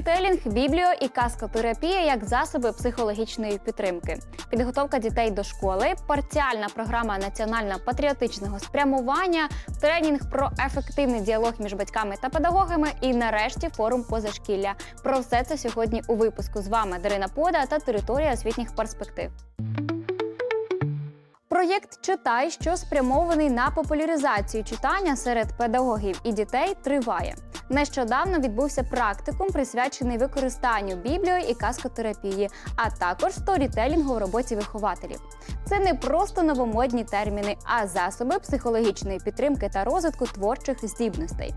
Сторітелінг, бібліо і казкотерапія як засоби психологічної підтримки, підготовка дітей до школи, парціальна програма національно-патріотичного спрямування, тренінг про ефективний діалог між батьками та педагогами і нарешті форум позашкілля. Про все це сьогодні у випуску з вами Дарина Пода та територія освітніх перспектив. Проєкт Читай, що спрямований на популяризацію читання серед педагогів і дітей, триває. Нещодавно відбувся практикум, присвячений використанню бібліо і казкотерапії, а також сторітелінгу в роботі вихователів. Це не просто новомодні терміни, а засоби психологічної підтримки та розвитку творчих здібностей.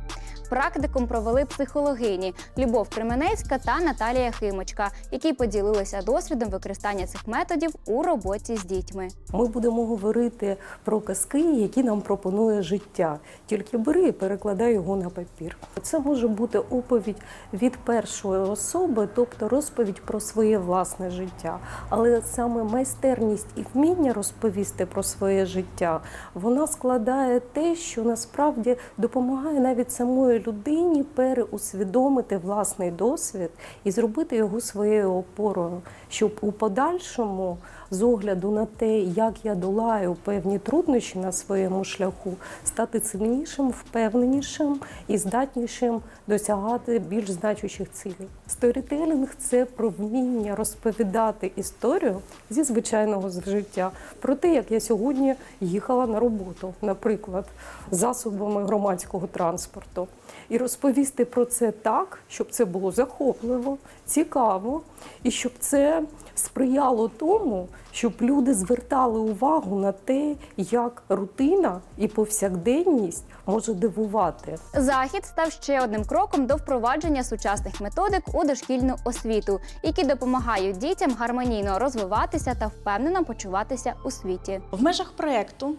Практикум провели психологині Любов Кременецька та Наталія Химочка, які поділилися досвідом використання цих методів у роботі з дітьми. Ми будемо говорити про казки, які нам пропонує життя. Тільки бери і перекладай його на папір. Це може бути оповідь від першої особи, тобто розповідь про своє власне життя. Але саме майстерність і вміння розповісти про своє життя, вона складає те, що насправді допомагає навіть самої людині переусвідомити власний досвід і зробити його своєю опорою, щоб у подальшому, з огляду на те, як я долаю певні труднощі на своєму шляху, стати сильнішим, впевненішим і здатнішим досягати більш значущих цілей. Сторітелінг це про вміння розповідати історію зі звичайного життя про те, як я сьогодні їхала на роботу, наприклад, засобами громадського транспорту, і розповісти про це так, щоб це було захопливо, цікаво, і щоб це сприяло тому, щоб люди звертали увагу на те, як рутина і повсякденність може дивувати. Захід став ще одним кроком до впровадження сучасних методик у дошкільну освіту, які допомагають дітям гармонійно розвиватися та впевнено почуватися у світі. В межах проекту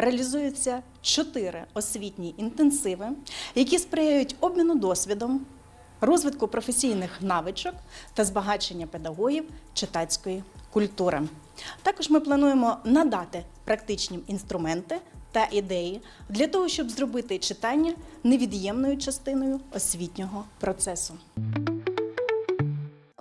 реалізуються чотири освітні інтенсиви, які сприяють обміну досвідом, розвитку професійних навичок та збагачення педагогів читацької культури. Також ми плануємо надати практичні інструменти та ідеї для того, щоб зробити читання невід'ємною частиною освітнього процесу.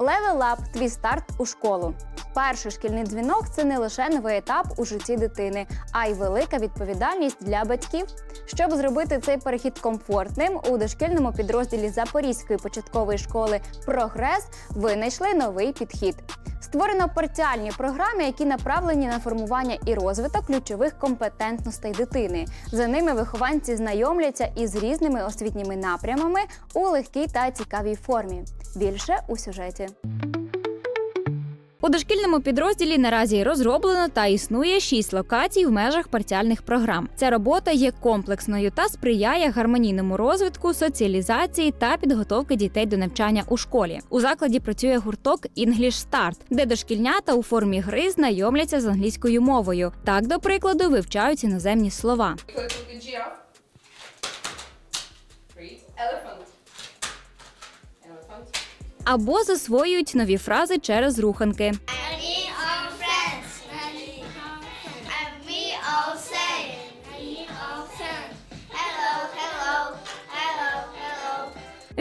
Up – твій старт у школу. Перший шкільний дзвінок це не лише новий етап у житті дитини, а й велика відповідальність для батьків. Щоб зробити цей перехід комфортним, у дошкільному підрозділі Запорізької початкової школи Прогрес винайшли новий підхід. Створено парціальні програми, які направлені на формування і розвиток ключових компетентностей дитини. За ними вихованці знайомляться із різними освітніми напрямами у легкій та цікавій формі. Більше у сюжеті. У дошкільному підрозділі наразі розроблено та існує шість локацій в межах парціальних програм. Ця робота є комплексною та сприяє гармонійному розвитку, соціалізації та підготовки дітей до навчання у школі. У закладі працює гурток English Start, де дошкільнята у формі гри знайомляться з англійською мовою. Так, до прикладу, вивчають іноземні слова. Або засвоюють нові фрази через руханки.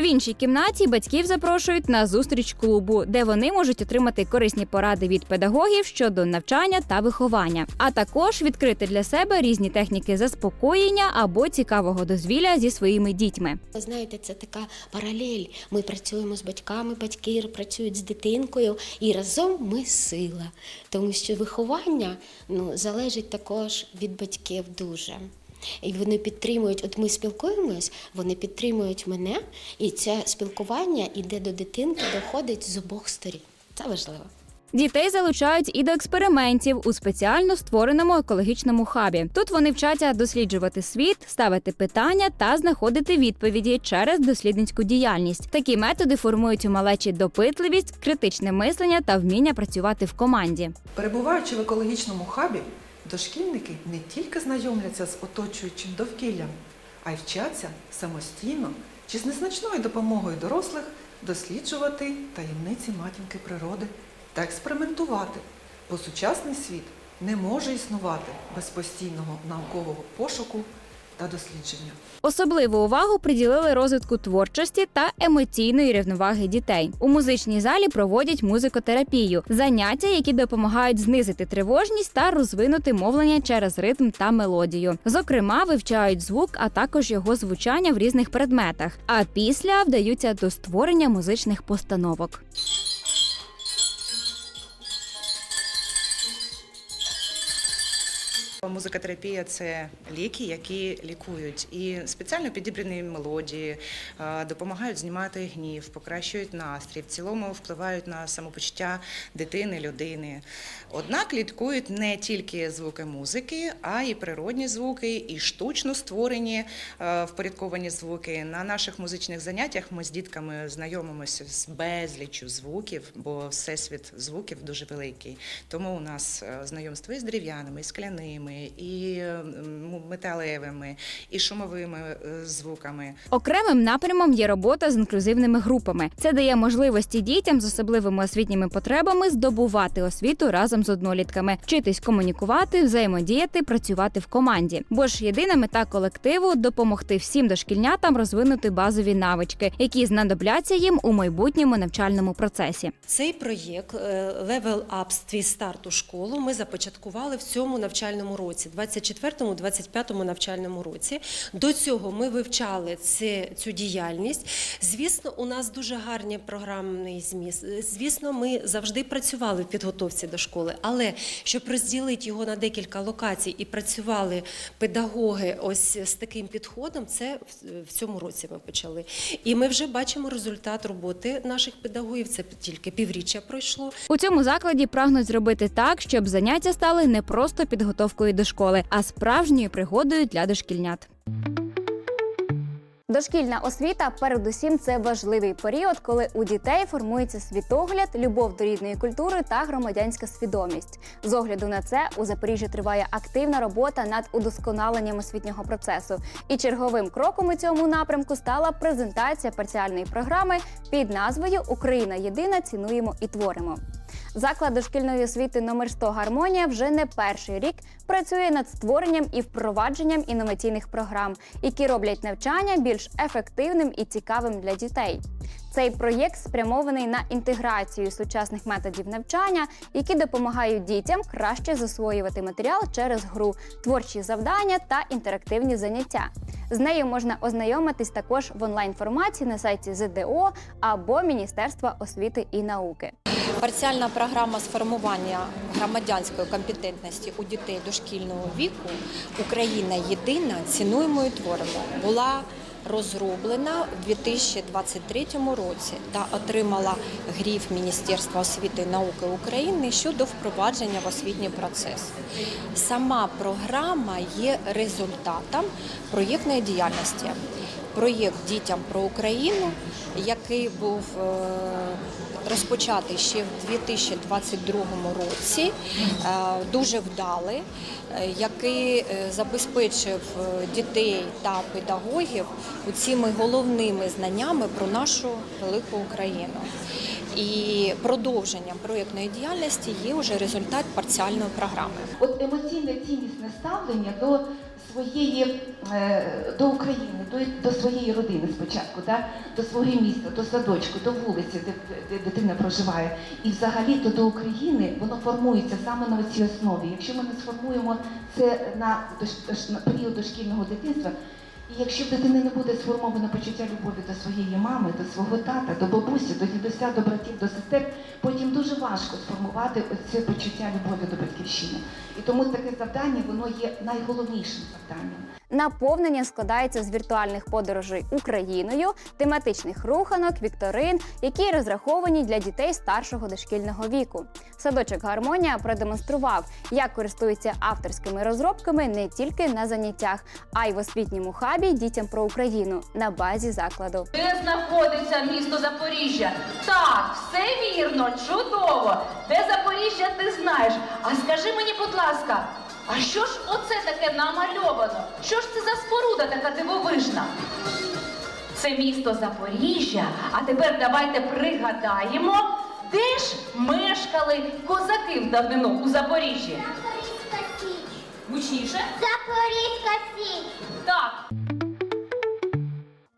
Іншій кімнаті батьків запрошують на зустріч клубу, де вони можуть отримати корисні поради від педагогів щодо навчання та виховання, а також відкрити для себе різні техніки заспокоєння або цікавого дозвілля зі своїми дітьми. Знаєте, це така паралель. Ми працюємо з батьками, батьки працюють з дитинкою, і разом ми сила. Тому що виховання ну, залежить також від батьків дуже. І вони підтримують, от ми спілкуємось, вони підтримують мене, і це спілкування іде до дитинки, доходить з обох сторін. Це важливо. Дітей залучають і до експериментів у спеціально створеному екологічному хабі. Тут вони вчаться досліджувати світ, ставити питання та знаходити відповіді через дослідницьку діяльність. Такі методи формують у малечі допитливість, критичне мислення та вміння працювати в команді. Перебуваючи в екологічному хабі, дошкільники не тільки знайомляться з оточуючим довкіллям, а й вчаться самостійно чи з незначною допомогою дорослих досліджувати таємниці матінки природи та експериментувати, бо сучасний світ не може існувати без постійного наукового пошуку та дослідження. Особливу увагу приділили розвитку творчості та емоційної рівноваги дітей. У музичній залі проводять музикотерапію, заняття, які допомагають знизити тривожність та розвинути мовлення через ритм та мелодію. Зокрема, вивчають звук, а також його звучання в різних предметах. А після вдаються до створення музичних постановок. Музикотерапія це ліки, які лікують, і спеціально підібрані мелодії е, допомагають знімати гнів, покращують настрій, в цілому впливають на самопочуття дитини, людини. Однак лікують не тільки звуки музики, а й природні звуки, і штучно створені е, впорядковані звуки. На наших музичних заняттях ми з дітками знайомимося з безліччю звуків, бо всесвіт звуків дуже великий. Тому у нас е, знайомство і з дерев'яними, і скляними, і е, металевими, і шумовими е, звуками. Окремим напрямом є робота з інклюзивними групами. Це дає можливості дітям з особливими освітніми потребами здобувати освіту разом з однолітками, вчитись комунікувати, взаємодіяти, працювати в команді. Бо ж єдина мета колективу допомогти всім дошкільнятам розвинути базові навички, які знадобляться їм у майбутньому навчальному процесі. Цей проєкт е, Level Up твій старт у школу ми започаткували в цьому навчальному році, 24-25 навчальному році. До цього ми вивчали цю діяльність. Звісно, у нас дуже гарний програмний зміст. Звісно, ми завжди працювали в підготовці до школи, але щоб розділити його на декілька локацій і працювали педагоги ось з таким підходом, це в цьому році ми почали. І ми вже бачимо результат роботи наших педагогів. Це тільки півріччя пройшло. У цьому закладі прагнуть зробити так, щоб заняття стали не просто підготовкою до школи, а справжньою пригодою для дошкільнят. Дошкільна освіта, передусім, це важливий період, коли у дітей формується світогляд, любов до рідної культури та громадянська свідомість. З огляду на це у Запоріжжі триває активна робота над удосконаленням освітнього процесу. І черговим кроком у цьому напрямку стала презентація парціальної програми під назвою Україна єдина цінуємо і творимо. Заклад дошкільної освіти номер 100 Гармонія вже не перший рік працює над створенням і впровадженням інноваційних програм, які роблять навчання більш ефективним і цікавим для дітей. Цей проєкт спрямований на інтеграцію сучасних методів навчання, які допомагають дітям краще засвоювати матеріал через гру, творчі завдання та інтерактивні заняття. З нею можна ознайомитись також в онлайн форматі на сайті ЗДО або Міністерства освіти і науки. Парціальна програма з формування громадянської компетентності у дітей дошкільного віку Україна єдина цінуємо і творимо була розроблена у 2023 році та отримала гріф Міністерства освіти і науки України щодо впровадження в освітній процес. Сама програма є результатом проєктної діяльності. Проєкт дітям про Україну, який був е, розпочатий ще в 2022 році, е, дуже вдалий, е, який забезпечив дітей та педагогів цими головними знаннями про нашу велику Україну. І продовженням проєктної діяльності є вже результат парціальної програми. От емоційне ціннісне ставлення до своєї е, до України, до, до своєї родини спочатку, да? до свого міста, до садочку, до вулиці, де, де дитина проживає, і взагалі то до України воно формується саме на цій основі. Якщо ми не сформуємо це на, на період дошкільного дитинства. І якщо в дитини не буде сформовано почуття любові до своєї мами, до свого тата, до бабусі, до дідуся, до братів, до сестер, потім дуже важко сформувати це почуття любові до батьківщини. І тому таке завдання воно є найголовнішим завданням. Наповнення складається з віртуальних подорожей Україною, тематичних руханок, вікторин, які розраховані для дітей старшого дошкільного віку. Садочок Гармонія продемонстрував, як користуються авторськими розробками не тільки на заняттях, а й в освітньому хабі дітям про Україну на базі закладу. Де знаходиться місто Запоріжжя? Так, все вірно, чудово. Де Запоріжжя, ти знаєш. А скажи мені, будь ласка, а що ж оце таке намальовано? Що ж це за споруда така дивовижна? Це місто Запоріжжя. А тепер давайте пригадаємо, де ж мешкали козаки в давнину у Запоріжжі. Запорізька Січ. Гучніше? Запорізька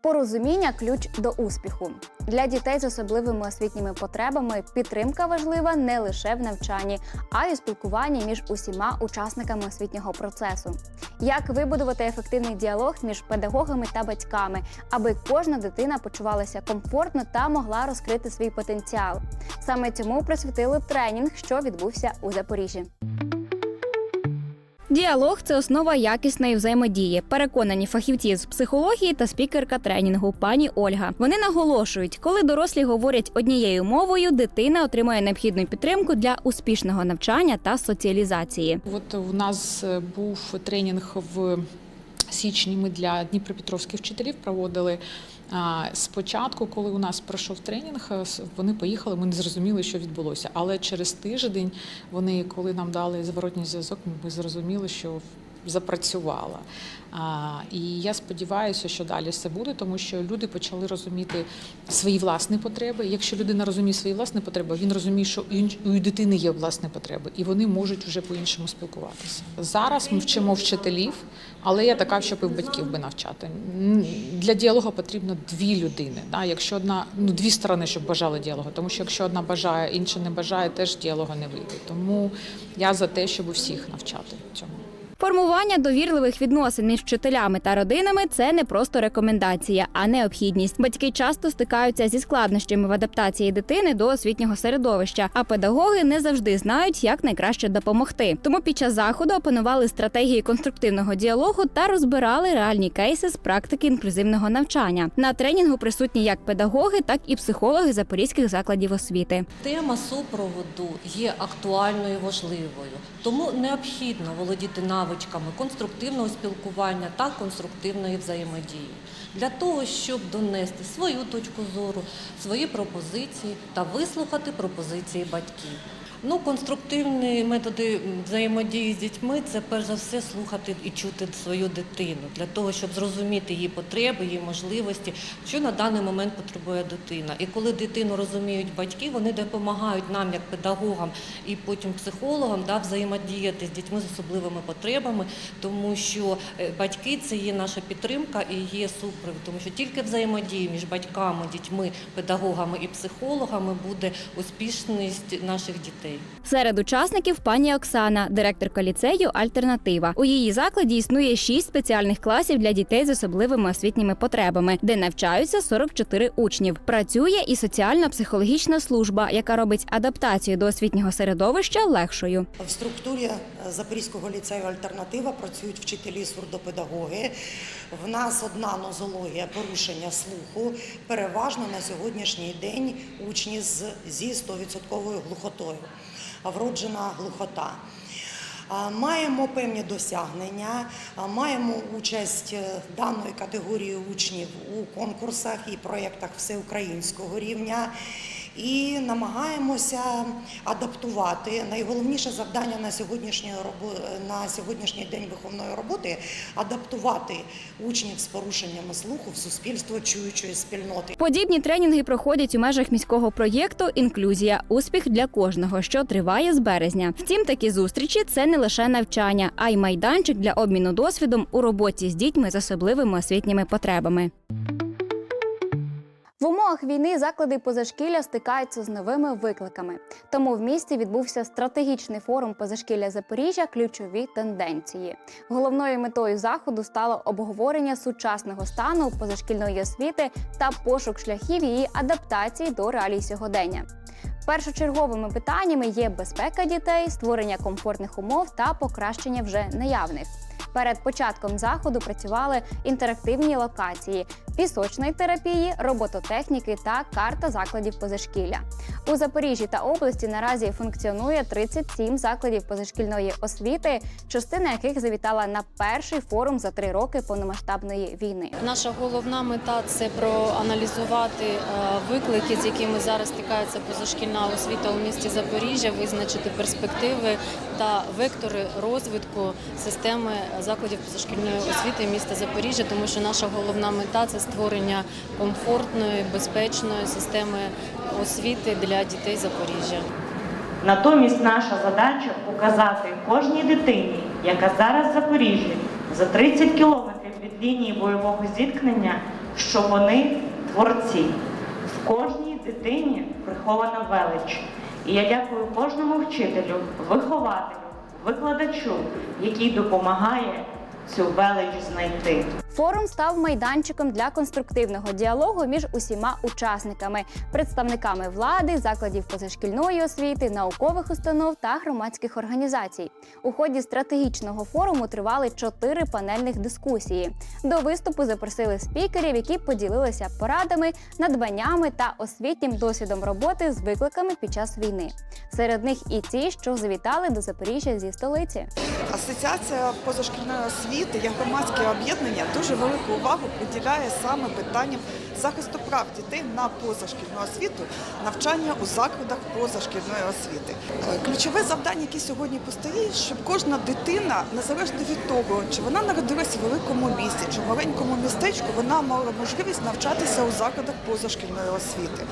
Порозуміння ключ до успіху. Для дітей з особливими освітніми потребами підтримка важлива не лише в навчанні, а й у спілкуванні між усіма учасниками освітнього процесу. Як вибудувати ефективний діалог між педагогами та батьками, аби кожна дитина почувалася комфортно та могла розкрити свій потенціал. Саме цьому присвятили тренінг, що відбувся у Запоріжжі. Діалог це основа якісної взаємодії. Переконані фахівці з психології та спікерка тренінгу пані Ольга. Вони наголошують, коли дорослі говорять однією мовою, дитина отримує необхідну підтримку для успішного навчання та соціалізації. От у нас е, був тренінг в січні. Ми для дніпропетровських вчителів проводили. Спочатку, коли у нас пройшов тренінг, е, вони поїхали, ми не зрозуміли, що відбулося. Але через тиждень вони, коли нам дали зворотній зв'язок, ми зрозуміли, що запрацювала. І я сподіваюся, що далі все буде, тому що люди почали розуміти свої власні потреби. Якщо людина розуміє свої власні потреби, він розуміє, що у дитини є власні потреби, і вони можуть вже по-іншому спілкуватися. Зараз ми вчимо вчителів, але я така, щоб і батьків би навчати. Для діалогу потрібно дві людини. Якщо одна, ну дві сторони, щоб бажали діалогу, тому що якщо одна бажає, інша не бажає, теж діалогу не вийде. Тому я за те, щоб усіх навчати цьому. Формування довірливих відносин між вчителями та родинами це не просто рекомендація, а необхідність. Батьки часто стикаються зі складнощами в адаптації дитини до освітнього середовища, а педагоги не завжди знають, як найкраще допомогти. Тому під час заходу опанували стратегії конструктивного діалогу та розбирали реальні кейси з практики інклюзивного навчання. На тренінгу присутні як педагоги, так і психологи запорізьких закладів освіти. Тема супроводу є актуальною і важливою, тому необхідно володіти навичками конструктивного спілкування та конструктивної взаємодії для того, щоб донести свою точку зору, свої пропозиції та вислухати пропозиції батьків. Ну, конструктивні методи взаємодії з дітьми це перш за все слухати і чути свою дитину для того, щоб зрозуміти її потреби, її можливості, що на даний момент потребує дитина. І коли дитину розуміють батьки, вони допомагають нам, як педагогам і потім психологам, да, взаємодіяти з дітьми з особливими потребами, тому що е, батьки це є наша підтримка і є супровід, тому що тільки взаємодії між батьками, дітьми, педагогами і психологами буде успішність наших дітей. Серед учасників пані Оксана, директорка ліцею Альтернатива. У її закладі існує шість спеціальних класів для дітей з особливими освітніми потребами, де навчаються 44 учнів. Працює і соціально-психологічна служба, яка робить адаптацію до освітнього середовища легшою. В структурі Запорізького ліцею Альтернатива працюють вчителі сурдопедагоги. В нас одна нозологія порушення слуху. Переважно на сьогоднішній день учні зі 100% глухотою, вроджена глухота. Маємо певні досягнення, маємо участь е, даної категорії учнів у конкурсах і проєктах всеукраїнського рівня. І намагаємося адаптувати найголовніше завдання на сьогоднішній на сьогоднішній день виховної роботи адаптувати учнів з порушеннями слуху в суспільство чуючої спільноти. Подібні тренінги проходять у межах міського проєкту Інклюзія успіх для кожного, що триває з березня. Втім, такі зустрічі це не лише навчання, а й майданчик для обміну досвідом у роботі з дітьми з особливими освітніми потребами. В умовах війни заклади позашкілля стикаються з новими викликами. Тому в місті відбувся стратегічний форум позашкілля Запоріжжя Ключові тенденції. Головною метою заходу стало обговорення сучасного стану позашкільної освіти та пошук шляхів її адаптації до реалій сьогодення. Першочерговими питаннями є безпека дітей, створення комфортних умов та покращення вже наявних. Перед початком заходу працювали інтерактивні локації пісочної терапії, робототехніки та карта закладів позашкілля. У Запоріжжі та області наразі функціонує 37 закладів позашкільної освіти, частина яких завітала на перший форум за три роки повномасштабної війни. Наша головна мета це проаналізувати е, виклики, з якими зараз стикається позашкільна освіта у місті Запоріжжя, визначити перспективи та вектори розвитку системи закладів позашкільної освіти міста Запоріжжя, тому що наша головна мета це створення комфортної, безпечної системи освіти для дітей Запоріжжя. Натомість наша задача показати кожній дитині, яка зараз в Запоріжжі за 30 кілометрів від лінії бойового зіткнення, що вони творці. В кожній дитині прихована велич. І я дякую кожному вчителю, вихователю, викладачу, який допомагає цю велич знайти. Форум став майданчиком для конструктивного діалогу між усіма учасниками, представниками влади, закладів позашкільної освіти, наукових установ та громадських організацій. У ході стратегічного форуму тривали чотири панельних дискусії. До виступу запросили спікерів, які поділилися порадами, надбаннями та освітнім досвідом роботи з викликами під час війни. Серед них і ті, що завітали до Запоріжжя зі столиці. Асоціація позашкільної освіти як громадське об'єднання дуже велику увагу приділяє саме питанням захисту прав дітей на позашкільну освіту, навчання у закладах позашкільної освіти. Е, Ключове завдання, яке сьогодні постає, щоб кожна дитина, незалежно від того, чи вона народилася в великому місті, чи в маленькому містечку, вона мала можливість навчатися у закладах позашкільної освіти.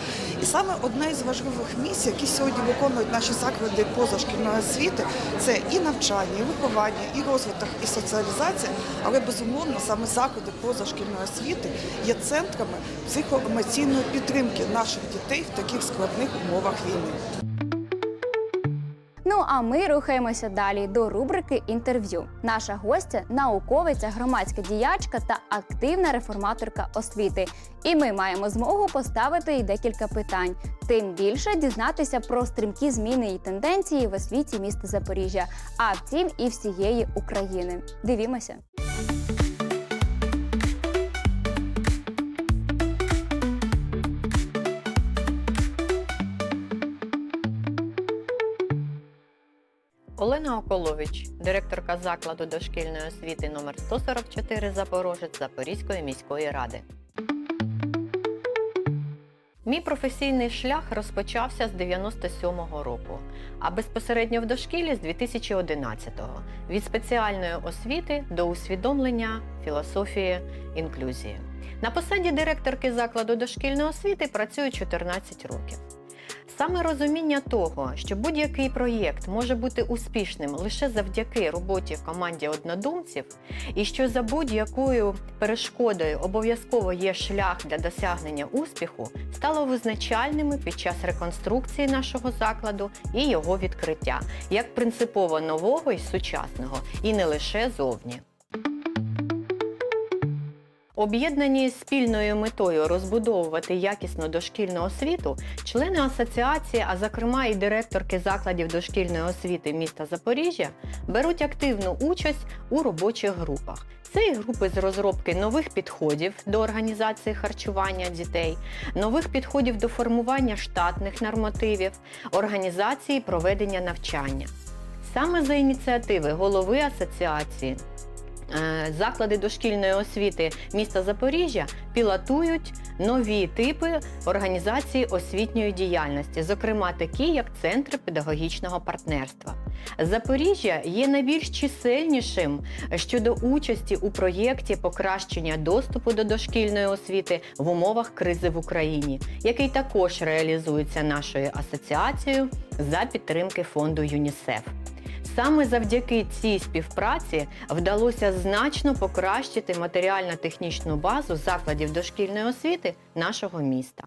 І саме одне із важливих місій, які сьогодні виконують наші заклади позашкільної освіти, це і навчання, і виховання, і розвиток, і соціалізація. Але безумовно саме заклади позашкільної освіти є центрами психоемоційної підтримки наших дітей в таких складних умовах війни. Ну а ми рухаємося далі до рубрики інтерв'ю. Наша гостя науковиця, громадська діячка та активна реформаторка освіти. І ми маємо змогу поставити їй декілька питань. Тим більше дізнатися про стрімкі зміни і тенденції в освіті міста Запоріжжя, а втім і всієї України. Дивімося. Олена Околович, директорка закладу дошкільної освіти номер 144 Запорожець Запорізької міської ради. Мій професійний шлях розпочався з 97-го року, а безпосередньо в дошкілі з 2011-го від спеціальної освіти до усвідомлення філософії інклюзії. На посаді директорки закладу дошкільної освіти працюю 14 років. Саме розуміння того, що будь-який проєкт може бути успішним лише завдяки роботі в команді однодумців, і що за будь-якою перешкодою обов'язково є шлях для досягнення успіху, стало визначальними під час реконструкції нашого закладу і його відкриття як принципово нового і сучасного, і не лише зовні. Об'єднані спільною метою розбудовувати якісну дошкільну освіту, члени асоціації, а зокрема і директорки закладів дошкільної освіти міста Запоріжжя, беруть активну участь у робочих групах. Це і групи з розробки нових підходів до організації харчування дітей, нових підходів до формування штатних нормативів, організації проведення навчання. Саме за ініціативи голови асоціації Заклади дошкільної освіти міста Запоріжжя пілотують нові типи організації освітньої діяльності, зокрема такі, як центри педагогічного партнерства. Запоріжжя є найбільш чисельнішим щодо участі у проєкті покращення доступу до дошкільної освіти в умовах кризи в Україні, який також реалізується нашою асоціацією за підтримки фонду ЮНІСЕФ. Саме завдяки цій співпраці вдалося значно покращити матеріально-технічну базу закладів дошкільної освіти нашого міста.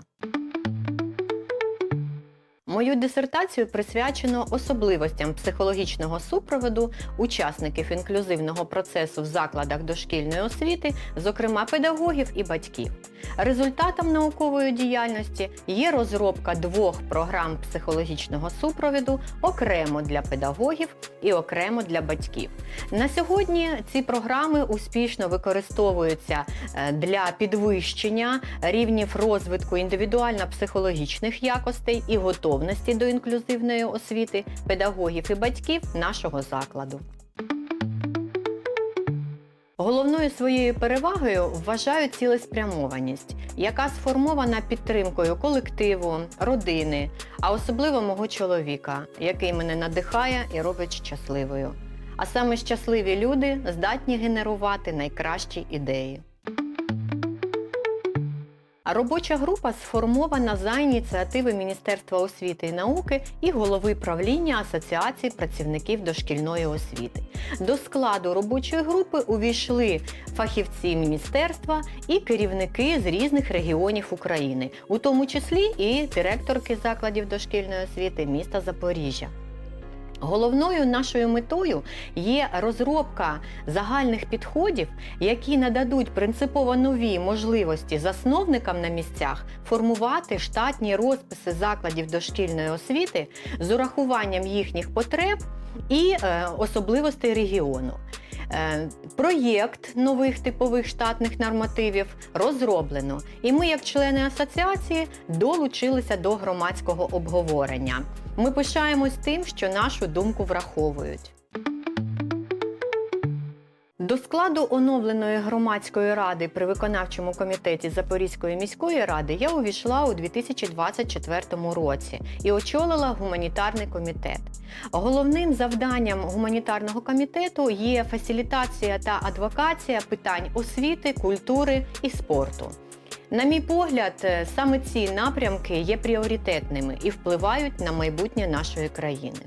Мою дисертацію присвячено особливостям психологічного супроводу учасників інклюзивного процесу в закладах дошкільної освіти, зокрема педагогів і батьків. Результатом наукової діяльності є розробка двох програм психологічного супроводу окремо для педагогів і окремо для батьків. На сьогодні ці програми успішно використовуються е, для підвищення рівнів розвитку індивідуально-психологічних якостей і готовності до інклюзивної освіти педагогів і батьків нашого закладу. Головною своєю перевагою вважаю цілеспрямованість, яка сформована підтримкою колективу, родини, а особливо мого чоловіка, який мене надихає і робить щасливою. А саме щасливі люди здатні генерувати найкращі ідеї. Робоча група сформована за ініціативи Міністерства освіти і науки і голови правління Асоціації працівників дошкільної освіти. До складу робочої групи увійшли фахівці міністерства і керівники з різних регіонів України, у тому числі і директорки закладів дошкільної освіти міста Запоріжжя. Головною нашою метою є розробка загальних підходів, які нададуть принципово нові можливості засновникам на місцях формувати штатні розписи закладів дошкільної освіти з урахуванням їхніх потреб і е, особливостей регіону. Е, Проєкт нових типових штатних нормативів розроблено, і ми, як члени асоціації, долучилися до громадського обговорення. Ми пишаємось тим, що нашу думку враховують. До складу оновленої громадської ради при виконавчому комітеті Запорізької міської ради я увійшла у 2024 році і очолила гуманітарний комітет. Головним завданням гуманітарного комітету є фасилітація та адвокація питань освіти, культури і спорту. На мій погляд, е, саме ці напрямки є пріоритетними і впливають на майбутнє нашої країни.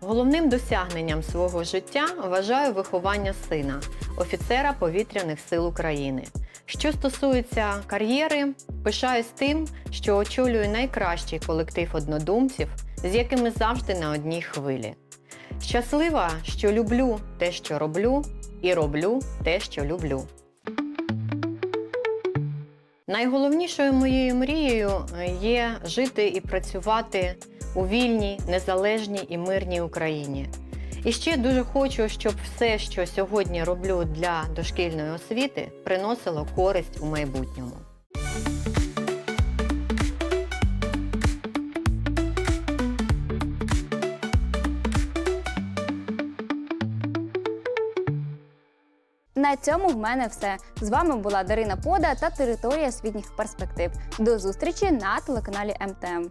Головним досягненням свого життя вважаю виховання сина, офіцера повітряних сил України. Що стосується кар'єри, пишаюсь тим, що очолюю найкращий колектив однодумців, з якими завжди на одній хвилі. Щаслива, що люблю те, що роблю, і роблю те, що люблю. Найголовнішою моєю мрією е, є жити і працювати у вільній, незалежній і мирній Україні. І ще дуже хочу, щоб все, що сьогодні роблю для дошкільної освіти, приносило користь у майбутньому. На цьому в мене все. З вами була Дарина Пода та територія світніх перспектив. До зустрічі на телеканалі МТМ.